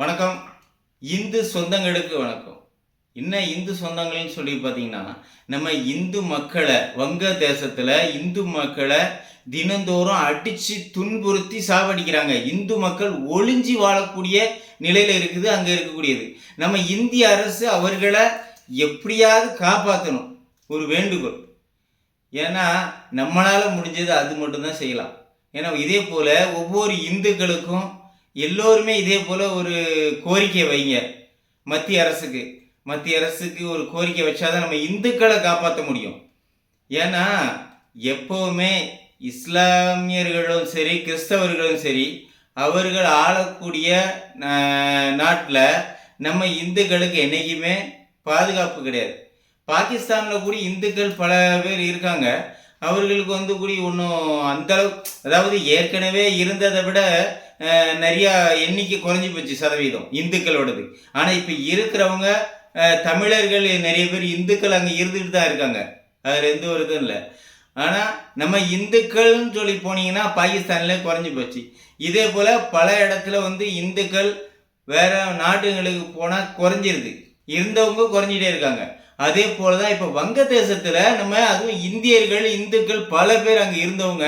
வணக்கம். இந்து சொந்தங்களுக்கு வணக்கம். என்ன இந்து சொந்தங்கள்னு சொல்லி பார்த்தீங்கன்னா நம்ம இந்து மக்களை வங்க தேசத்தில் இந்து மக்களை தினந்தோறும் அடித்து துன்புறுத்தி சாவடிக்கிறாங்க. இந்து மக்கள் ஒளிஞ்சி வாழக்கூடிய நிலையில் இருக்குது அங்கே இருக்கக்கூடியது. நம்ம இந்திய அரசு அவர்களை எப்படியாவது காப்பாற்றணும் ஒரு வேண்டுகோள். ஏன்னா நம்மளால் முடிஞ்சது அது மட்டும்தான் செய்யலாம். ஏன்னா இதே போல் ஒவ்வொரு இந்துக்களுக்கும் எல்லோருமே இதே போல் ஒரு கோரிக்கை வைங்க. மத்திய அரசுக்கு. மத்திய அரசுக்கு ஒரு கோரிக்கை வச்சாதான் நம்ம இந்துக்களை காப்பாற்ற முடியும். ஏன்னா எப்போவுமே இஸ்லாமியர்களும் சரி கிறிஸ்தவர்களும் சரி அவர்கள் ஆளக்கூடிய நாட்டில் நம்ம இந்துக்களுக்கு என்றைக்குமே பாதுகாப்பு கிடையாது. பாகிஸ்தானில் கூட இந்துக்கள் பல பேர் இருக்காங்க. அவர்களுக்கு வந்து கூடி ஒன்றும் அந்தளவு அதாவது ஏற்கனவே இருந்ததை விட நிறையா எண்ணிக்கை குறைஞ்சி போச்சு சதவீதம் இந்துக்களோடது. ஆனால் இப்போ இருக்கிறவங்க தமிழர்கள் நிறைய பேர் இந்துக்கள் அங்கே இருந்துகிட்டு தான் இருக்காங்க. அதில் எந்த ஒரு இதுவும் இல்லை. ஆனால் நம்ம இந்துக்கள்னு சொல்லி போனீங்கன்னா பாகிஸ்தானில் குறைஞ்சி போச்சு. இதே போல் பல இடத்துல வந்து இந்துக்கள் வேறு நாடுகளுக்கு போனால் குறைஞ்சிருது. இருந்தவங்க குறைஞ்சிட்டே இருக்காங்க. அதே போல தான் இப்போ வங்கதேசத்தில் நம்ம அதுவும் இந்தியர்கள் இந்துக்கள் பல பேர் அங்கே இருந்தவங்க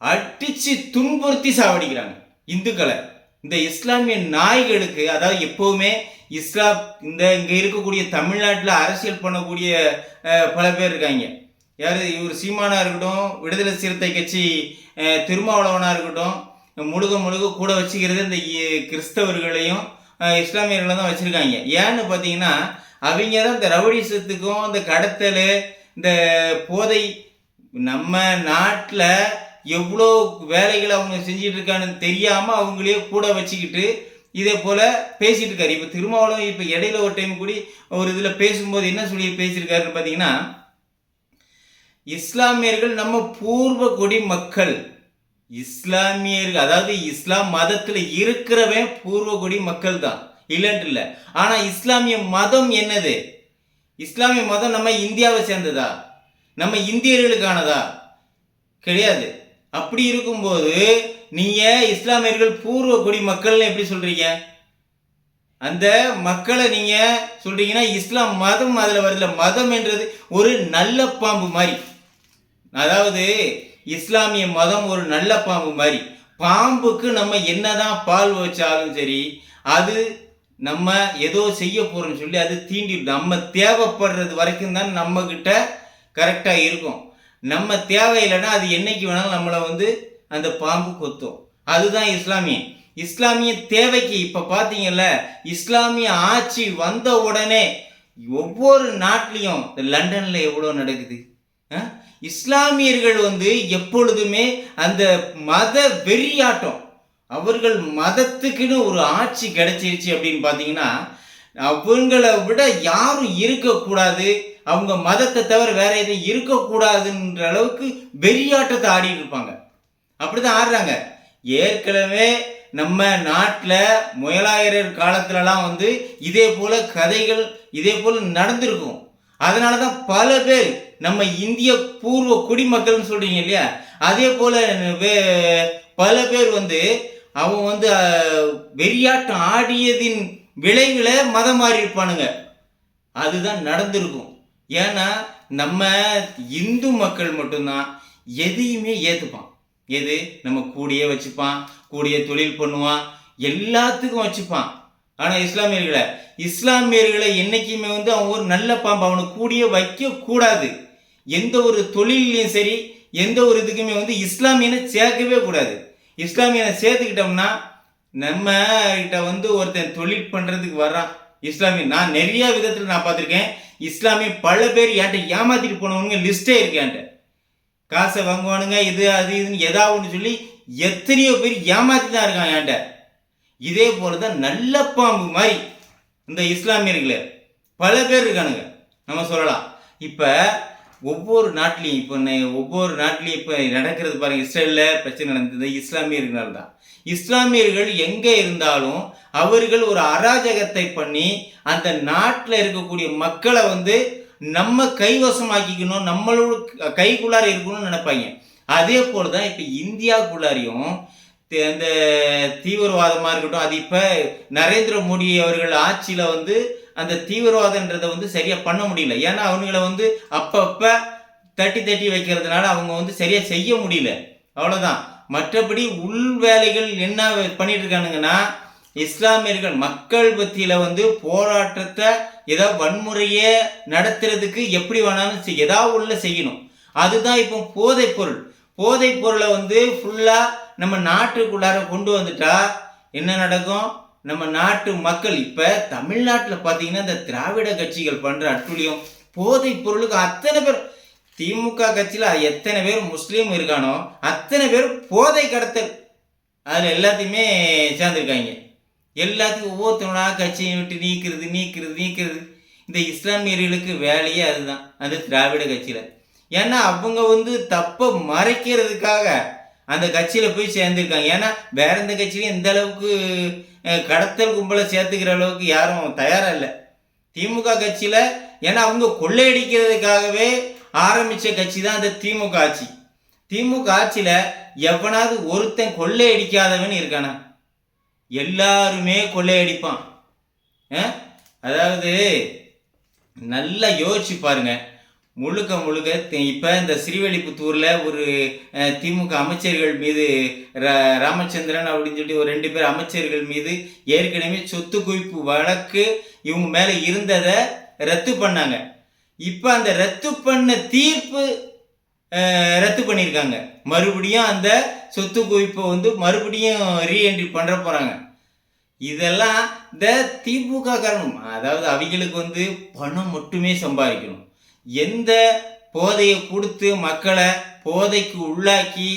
அடிச்சு துன்புறுத்தி சாவடிக்கிறாங்க. இந்துக்களை. இந்த இஸ்லாமிய நாய்களுக்கு அதாவது எப்போவுமே இஸ்லாம் இந்த இங்கே இருக்கக்கூடிய தமிழ்நாட்டில் அரசியல் பண்ணக்கூடிய பல பேர் இருக்காங்க. யார்? இவர் சீமானா இருக்கட்டும் விடுதலை சிறுத்தை கட்சி திருமாவளவனாக இருக்கட்டும் முழுக முழுக கூட வச்சுக்கிறது இந்த இ- கிறிஸ்தவர்களையும் இஸ்லாமியர்களும் தான் வச்சுருக்காங்க. ஏன்னு பார்த்தீங்கன்னா அவங்க தான் இந்த ரவுடிசத்துக்கும் இந்த கடத்தல் இந்த போதை நம்ம நாட்டில் எவ்வளோ வேலைகளை அவங்க செஞ்சிட்டு இருக்கான்னு தெரியாமல் அவங்களையே கூட வச்சுக்கிட்டு இதே போல் பேசிகிட்டு இருக்காரு இப்போ திருமாவளவன் இப்போ இடையில ஒரு டைம் கூடி ஒரு இதில் பேசும்போது என்ன சொல்லி பேசியிருக்காருன்னு பார்த்தீங்கன்னா இஸ்லாமியர்கள் நம்ம பூர்வ கொடி மக்கள். இஸ்லாமியர்கள் அதாவது இஸ்லாம் மதத்தில் இருக்கிறவன் பூர்வ கொடி மக்கள் தான். இல்லைன்ட்டு இல்லை. ஆனால் இஸ்லாமிய மதம் என்னது? இஸ்லாமிய மதம் நம்ம இந்தியாவை சேர்ந்ததா? நம்ம இந்தியர்களுக்கானதா? கிடையாது. அப்படி இருக்கும்போது நீங்க இஸ்லாமியர்கள் பூர்வ குடி மக்கள்னு எப்படி சொல்றீங்க? அந்த மக்களை நீங்க சொல்றீங்கன்னா இஸ்லாம் மதம் அதுல வரல மதம் என்றது ஒரு நல்ல பாம்பு மாதிரி. அதாவது இஸ்லாமிய மதம் ஒரு நல்ல பாம்பு மாதிரி. பாம்புக்கு நம்ம என்னதான் பால் வச்சாலும் சரி அது நம்ம ஏதோ செய்ய போறோம்னு சொல்லி அது தீண்டி நம்ம தேவைப்படுறது வரைக்கும் தான் நம்ம கிட்ட கரெக்டாக இருக்கும். நம்ம தேவையில்லைன்னா அது என்னைக்கு வேணாலும் நம்மளை வந்து அந்த பாம்பு கொத்தும். அதுதான் இஸ்லாமிய. இஸ்லாமிய தேவைக்கு இப்போ பார்த்தீங்கல்ல இஸ்லாமிய ஆட்சி வந்த உடனே ஒவ்வொரு நாட்டிலையும் இந்த லண்டனில் எவ்வளோ நடக்குது? இஸ்லாமியர்கள் வந்து எப்பொழுதுமே அந்த மத வெறியாட்டம் அவர்கள் மதத்துக்குன்னு ஒரு ஆட்சி கிடைச்சிருச்சு அப்படின்னு பார்த்தீங்கன்னா அவங்கள விட யாரும் இருக்கக்கூடாது. அவங்க மதத்தை தவிர வேற எதுவும் இருக்கக்கூடாதுன்ற அளவுக்கு வெறியாட்டத்தை ஆடிட்டு இருப்பாங்க. அப்படிதான் ஆடுறாங்க. ஏற்கனவே நம்ம நாட்டில் முயலாயிரர் காலத்துலலாம் வந்து இதே போல கதைகள் இதே போல நடந்திருக்கும். அதனால தான் பல பேர் நம்ம இந்திய பூர்வ குடிமக்கள்னு சொல்றீங்க இல்லையா? அதே போல வே- பல பேர் வந்து அவன் வந்து வெறியாட்டம் ஆடியதின் விளைவில் மதம் மாறி இருப்பானுங்க. அதுதான் நடந்திருக்கும். ஏன்னா நம்ம இந்து மக்கள் மட்டும்தான் எதையுமே ஏற்றுப்பான் எது? நம்ம கூடியே வச்சுப்பான் கூடிய தொழில் பண்ணுவான் எல்லாத்துக்கும் வச்சுப்பான். ஆனால் இஸ்லாமியர்களை இஸ்லாமியர்களை என்றைக்குமே வந்து அவன் ஒரு நல்ல பாம்பு அவனை கூடிய வைக்கக்கூடாது. எந்த ஒரு தொழிலையும் சரி எந்த ஒரு இதுக்குமே வந்து இஸ்லாமியனை சேர்க்கவே கூடாது. இஸ்லாமியனை சேர்த்துக்கிட்டோம்னா நம்ம கிட்ட வந்து ஒருத்தன் தொழில் பண்ணுறதுக்கு வர்றான். இஸ்லாமிய நான் நிறைய விதத்தில் நான் பார்த்துருக்கேன். இஸ்லாமிய பல பேர் என்கிட்ட ஏமாத்திட்டு போனவனுங்க லிஸ்ட்டே இருக்கு என்கிட்ட. காசை வாங்குவானுங்க இது அது இதுன்னு ஏதாவது ஒன்று சொல்லி எத்தனையோ பேர் ஏமாத்தி தான் இருக்கான் என்கிட்ட. இதே போல தான் நல்ல பாம்பு மாதிரி இந்த இஸ்லாமியர்களே. பல பேர் இருக்கானுங்க. நம்ம சொல்லலாம். இப்போ ஒவ்வொரு நாட்டிலையும் இப்போ ஒவ்வொரு நாட்டிலையும் இப்போ நடக்கிறது பாருங்க இஸ்ரேலில் பிரச்சனை நடந்தது இஸ்லாமியர்களால் தான் இஸ்லாமியர்கள் எங்கே இருந்தாலும் அவர்கள் ஒரு அராஜகத்தை பண்ணி அந்த நாட்டில் இருக்கக்கூடிய மக்களை வந்து நம்ம கைவசமாக்கிக்கணும் நம்மளோட கைக்குள்ளார இருக்கணும்னு நினைப்பாங்க. அதே போல தான் இப்போ இந்தியாவுக்குள்ளாரையும் அந்த தீவிரவாதமாக இருக்கட்டும் அது இப்போ நரேந்திர மோடி அவர்கள் ஆட்சியில் வந்து அந்த தீவிரவாதன்றதை வந்து சரியாக பண்ண முடியல. ஏன்னா அவனுங்களை வந்து அப்பப்போ தட்டி தட்டி வைக்கிறதுனால அவங்க வந்து சரியாக செய்ய முடியல. அவ்வளோதான் மற்றபடி உள் வேலைகள் என்ன பண்ணிட்டு இருக்கானுங்கன்னா இஸ்லாமியர்கள் மக்கள் பத்தியில் வந்து போராட்டத்தை ஏதோ வன்முறையை நடத்துறதுக்கு எப்படி வேணாலும் செய் ஏதாவது உள்ள செய்யணும். அதுதான் இப்போ போதைப் பொருள். போதைப் பொருளை வந்து ஃபுல்லாக நம்ம நாட்டுக்குள்ளார கொண்டு வந்துட்டா என்ன நடக்கும்? நம்ம நாட்டு மக்கள் இப்போ தமிழ்நாட்டில் பார்த்தீங்கன்னா இந்த திராவிட கட்சிகள் பண்ணுற அட்டுழியம் போதைப் பொருளுக்கு அத்தனை பேர் திமுக கட்சியில் எத்தனை பேர் முஸ்லீம் இருக்கானோ அத்தனை பேர் போதை கடத்தல். அதில் எல்லாத்தையுமே சேர்ந்துருக்காங்க. எல்லாத்தையும் ஒவ்வொருத்தவனா கட்சியை விட்டு நீக்கிறது நீக்கிறது நீக்கிறது. இந்த இஸ்லாமியர்களுக்கு வேலையே அதுதான். அந்த திராவிட கட்சியில். ஏன்னா அவங்க வந்து தப்பை மறைக்கிறதுக்காக அந்த கட்சியில் போய் சேர்ந்துருக்காங்க. ஏன்னா வேற எந்த கட்சியிலையும் இந்த அளவுக்கு கடத்தல் கும்பலை சேர்த்துக்கிற அளவுக்கு யாரும் தயாராக இல்லை திமுக கட்சியில் ஏன்னா அவங்க கொள்ளையடிக்கிறதுக்காகவே ஆரம்பித்த கட்சி தான் அந்த திமுக ஆட்சி. திமுக ஆட்சியில் எவனாவது ஒருத்தன் கொள்ளையடிக்காதவன் இருக்கானா? எல்லாருமே கொள்ளையடிப்பான். அதாவது நல்லா யோசிச்சு பாருங்கள் முழுக்க முழுக்க இப்போ இந்த ஸ்ரீவெளிபுத்தூர்ல ஒரு திமுக அமைச்சர்கள் மீது ர- ராமச்சந்திரன் அப்படின்னு சொல்லி ஒரு ரெண்டு பேர் அமைச்சர்கள் மீது ஏற்கனவே சொத்து குவிப்பு வழக்கு இவங்க மேலே இருந்ததை ரத்து பண்ணாங்க. இப்போ அந்த ரத்து பண்ண தீர்ப்பு ரத்து பண்ணியிருக்காங்க. மறுபடியும் அந்த சொத்து குவிப்பை வந்து மறுபடியும் ரீஎன்ட்ரி பண்ணுற போகிறாங்க இதெல்லாம் இந்த திமுக காரணம் அதாவது அவங்களுக்கு வந்து பணம் மட்டுமே சம்பாதிக்கணும். எந்த போதையை கொடுத்து மக்களை போதைக்கு உள்ளாக்கி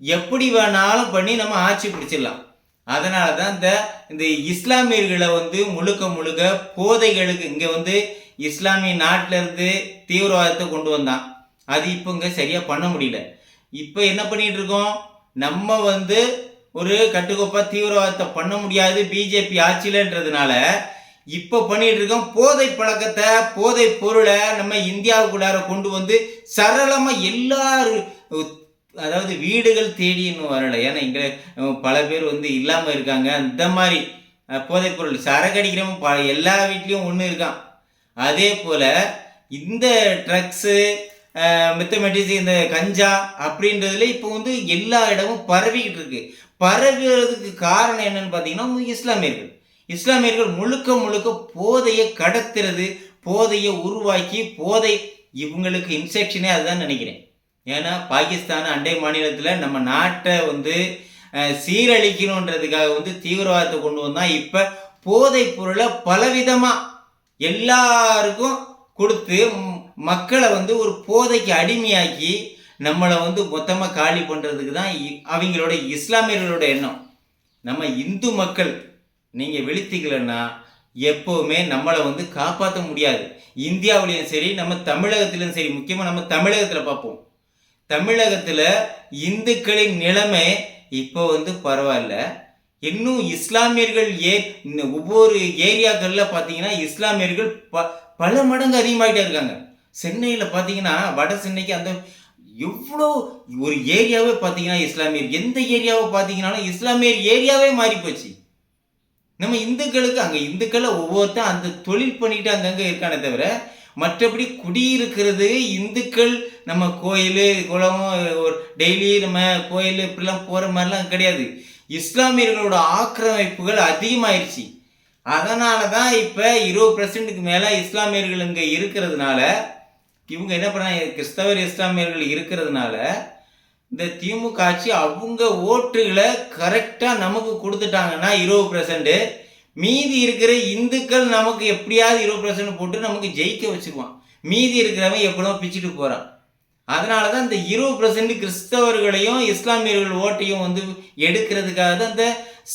எப்படி வேணாலும் பண்ணி நம்ம ஆட்சி பிடிச்சிடலாம். அதனால தான் இந்த இந்த இஸ்லாமியர்களை வந்து முழுக்க முழுக்க போதைகளுக்கு இங்கே வந்து இஸ்லாமிய நாட்டிலேருந்து தீவிரவாதத்தை கொண்டு வந்தான். அது இப்போ இங்கே சரியாக பண்ண முடியல. இப்போ என்ன பண்ணிகிட்டு இருக்கோம்? நம்ம வந்து ஒரு கட்டுக்கோப்பாக தீவிரவாதத்தை பண்ண முடியாது. பிஜேபி ஆட்சியிலன்றதுனால இப்போ பண்ணிட்டு இருக்கோம் போதை பழக்கத்தை போதை பொருளை நம்ம இந்தியாவுக்குள்ளார கொண்டு வந்து சரளமாக எல்லாரு அதாவது வீடுகள் தேடி இன்னும் வரல. ஏன்னா இங்கே பல பேர் வந்து இல்லாமல் இருக்காங்க. அந்த மாதிரி போதைப் பொருள். சரக்கு அடிக்கிறவன் ப எல்லா வீட்லேயும் ஒன்று இருக்கான். அதே போல் இந்த ட்ரக்ஸு மெத்தமெட்டிக்ஸ் இந்த கஞ்சா அப்படின்றதுல இப்போ வந்து எல்லா இடமும் பரவிக்கிட்டு இருக்கு. பரவுறதுக்கு காரணம் என்னன்னு பார்த்தீங்கன்னா இஸ்லாமியர்கள். இஸ்லாமியர்கள் முழுக்க முழுக்க போதையை கடத்துறது போதையை உருவாக்கி போதை இவங்களுக்கு இன்செக்ஷனே அதுதான் நினைக்கிறேன். ஏன்னா பாகிஸ்தான் அண்டை மாநிலத்தில் நம்ம நாட்டை வந்து சீரழிக்கணுன்றதுக்காக வந்து தீவிரவாதத்தை கொண்டு வந்தால் இப்போ போதைப் பொருளை பலவிதமாக எல்லாருக்கும் கொடுத்து மக்களை வந்து ஒரு போதைக்கு அடிமையாக்கி நம்மளை வந்து மொத்தமாக காலி பண்ணுறதுக்கு தான் இ- அவங்களோட இஸ்லாமியர்களோட எண்ணம். நம்ம இந்து மக்கள் நீங்கள் விழித்திக்கலன்னா எப்போவுமே நம்மளை வந்து காப்பாற்ற முடியாது. இந்தியாவிலையும் சரி நம்ம தமிழகத்திலும் சரி முக்கியமாக நம்ம தமிழகத்தில் பார்ப்போம். தமிழகத்தில் இந்துக்களின் நிலைமை இப்போ வந்து பரவாயில்ல. இன்னும் இஸ்லாமியர்கள் ஏ ஒவ்வொரு ஏரியாக்களில் பார்த்தீங்கன்னா இஸ்லாமியர்கள் ப பல மடங்கு அதிகமாகிட்டே இருக்காங்க. சென்னையில் பார்த்தீங்கன்னா வட சென்னைக்கு அந்த எவ்வளோ ஒரு ஏரியாவே பார்த்தீங்கன்னா இஸ்லாமியர். எந்த ஏரியாவை பார்த்தீங்கன்னாலும் இஸ்லாமியர் ஏரியாவே மாறி போச்சு நம்ம இந்துக்களுக்கு அங்கே இந்துக்களை ஒவ்வொருத்தரும் அந்த தொழில் பண்ணிட்டு அங்கங்கே இருக்கானே தவிர மற்றபடி குடியிருக்கிறது இந்துக்கள். நம்ம கோயில் குளம் ஒரு டெய்லி நம்ம கோயில் இப்படிலாம் போகிற மாதிரிலாம் கிடையாது. இஸ்லாமியர்களோட ஆக்கிரமிப்புகள் அதிகமாயிருச்சு. அதனால தான் இப்போ இருபது பர்சன்ட்டுக்கு மேலே இஸ்லாமியர்கள் இங்கே இருக்கிறதுனால இவங்க என்ன பண்ணாங்க கிறிஸ்தவர் இஸ்லாமியர்கள் இருக்கிறதுனால இந்த திமுக ஆட்சி அவங்க ஓட்டுகளை கரெக்டாக நமக்கு கொடுத்துட்டாங்கன்னா இருபது பர்சன்ட்டு மீதி இருக்கிற இந்துக்கள் நமக்கு எப்படியாவது இருபது பர்சன்ட் போட்டு நமக்கு ஜெயிக்க வச்சுக்குவான் மீதி இருக்கிறவன் எப்படியோ பிச்சுட்டு போகிறான் அதனால தான் இந்த இருபது பர்சன்ட் கிறிஸ்தவர்களையும் இஸ்லாமியர்கள் ஓட்டையும் வந்து எடுக்கிறதுக்காக தான் இந்த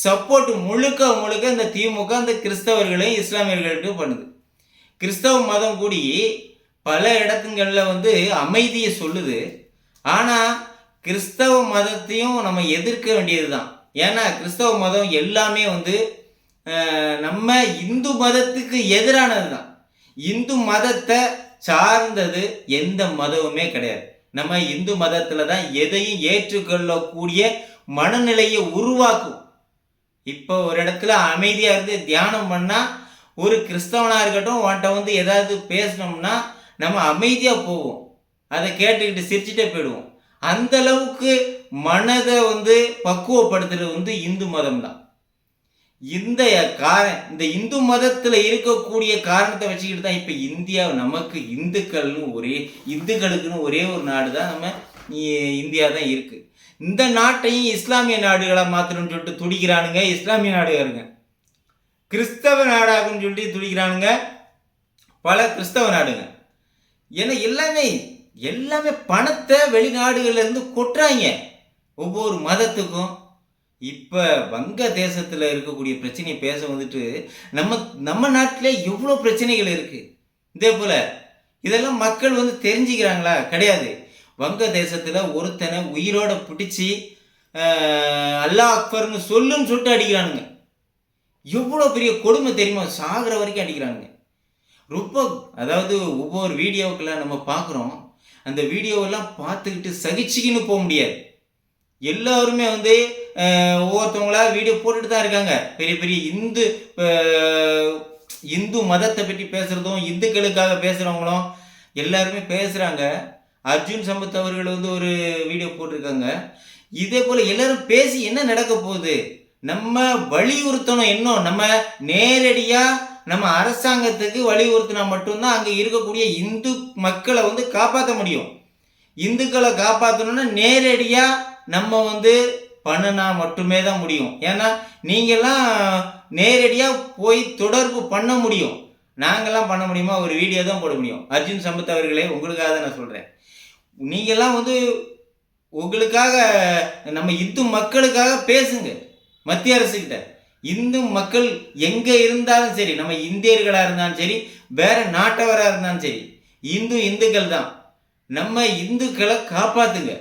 சப்போர்ட் முழுக்க முழுக்க இந்த திமுக அந்த கிறிஸ்தவர்களையும் இஸ்லாமியர்களுக்கு பண்ணுது. கிறிஸ்தவ மதம் கூடி பல இடத்துங்களில் வந்து அமைதியை சொல்லுது. ஆனால் கிறிஸ்தவ மதத்தையும் நம்ம எதிர்க்க வேண்டியது தான் ஏன்னா கிறிஸ்தவ மதம் எல்லாமே வந்து நம்ம இந்து மதத்துக்கு எதிரானது தான் இந்து மதத்தை சார்ந்தது எந்த மதமுமே கிடையாது. நம்ம இந்து மதத்தில் தான் எதையும் ஏற்றுக்கொள்ளக்கூடிய மனநிலையை உருவாக்கும். இப்போ ஒரு இடத்துல அமைதியாக இருந்து தியானம் பண்ணால் ஒரு கிறிஸ்தவனாக இருக்கட்டும் உன்கிட்ட வந்து ஏதாவது பேசினோம்னா நம்ம அமைதியாக போவோம். அதை கேட்டுக்கிட்டு சிரிச்சுட்டே போயிடுவோம். அந்த அளவுக்கு மனதை வந்து பக்குவப்படுத்துறது வந்து இந்து மதம் தான் இந்த கார இந்த இந்து மதத்தில் இருக்கக்கூடிய காரணத்தை வச்சுக்கிட்டு தான் இப்போ இந்தியா நமக்கு இந்துக்கள்னு ஒரே இந்துக்களுக்குன்னு ஒரே ஒரு நாடு தான் நம்ம இந்தியா தான் இருக்குது இந்த நாட்டையும் இஸ்லாமிய நாடுகளாக மாற்றணும்னு சொல்லிட்டு துடிக்கிறானுங்க இஸ்லாமிய நாடுகாருங்க. கிறிஸ்தவ நாடாகுன்னு சொல்லிட்டு துடிக்கிறானுங்க பல கிறிஸ்தவ நாடுங்க. ஏன்னா எல்லாமே எல்லாமே பணத்தை வெளிநாடுகள்லேருந்து கொட்டுறாங்க. ஒவ்வொரு மதத்துக்கும். இப்போ வங்க தேசத்தில் இருக்கக்கூடிய பிரச்சனையை பேச வந்துட்டு நம்ம நம்ம நாட்டில் எவ்வளோ பிரச்சனைகள் இருக்குது இதே போல் இதெல்லாம் மக்கள் வந்து தெரிஞ்சுக்கிறாங்களா? கிடையாது. வங்க தேசத்தில் ஒருத்தனை உயிரோட பிடிச்சி அல்லா அல்லாஹ் அக்பர்னு சொல்லுன்னு சொல்லிட்டு அடிக்கிறானுங்க. எவ்வளோ பெரிய கொடுமை தெரியுமா? சாகிற வரைக்கும் அடிக்கிறானுங்க. ரொம்ப அதாவது ஒவ்வொரு வீடியோக்கெல்லாம் நம்ம பார்க்குறோம். அந்த வீடியோவெல்லாம் பார்த்துக்கிட்டு சகிச்சுக்கின்னு போக முடியாது. எல்லாருமே வந்து ஒவ்வொருத்தவங்களா வீடியோ போட்டுட்டு தான் இருக்காங்க. பெரிய பெரிய இந்து இந்து மதத்தை பற்றி பேசுகிறதும் இந்துக்களுக்காக பேசுகிறவங்களும் எல்லாருமே பேசுகிறாங்க அர்ஜுன் சம்பத் அவர்கள் வந்து ஒரு வீடியோ போட்டிருக்காங்க. இதே போல் எல்லாரும் பேசி என்ன நடக்க போகுது? நம்ம வலியுறுத்தணும் இன்னும். நம்ம நேரடியாக நம்ம அரசாங்கத்துக்கு வலியுறுத்தினா மட்டும்தான் அங்கே இருக்கக்கூடிய இந்து மக்களை வந்து காப்பாற்ற முடியும். இந்துக்களை காப்பாற்றணும்னா நேரடியாக நம்ம வந்து பண்ணினா மட்டுமே தான் முடியும். ஏன்னா நீங்கள்லாம் நேரடியாக போய் தொடர்பு பண்ண முடியும். நாங்கள்லாம் பண்ண முடியுமா? ஒரு வீடியோ தான் போட முடியும். அர்ஜுன் சம்பத் அவர்களே உங்களுக்காக தான் நான் சொல்கிறேன் நீங்கள்லாம் வந்து உங்களுக்காக நம்ம இந்து மக்களுக்காக பேசுங்க. மத்திய அரசுக்கிட்ட இந்து மக்கள் எங்கே இருந்தாலும் சரி நம்ம இந்தியர்களாக இருந்தாலும் சரி வேற நாட்டவராக இருந்தாலும் சரி இந்து இந்துக்கள் தான் நம்ம இந்துக்களை காப்பாத்துங்க.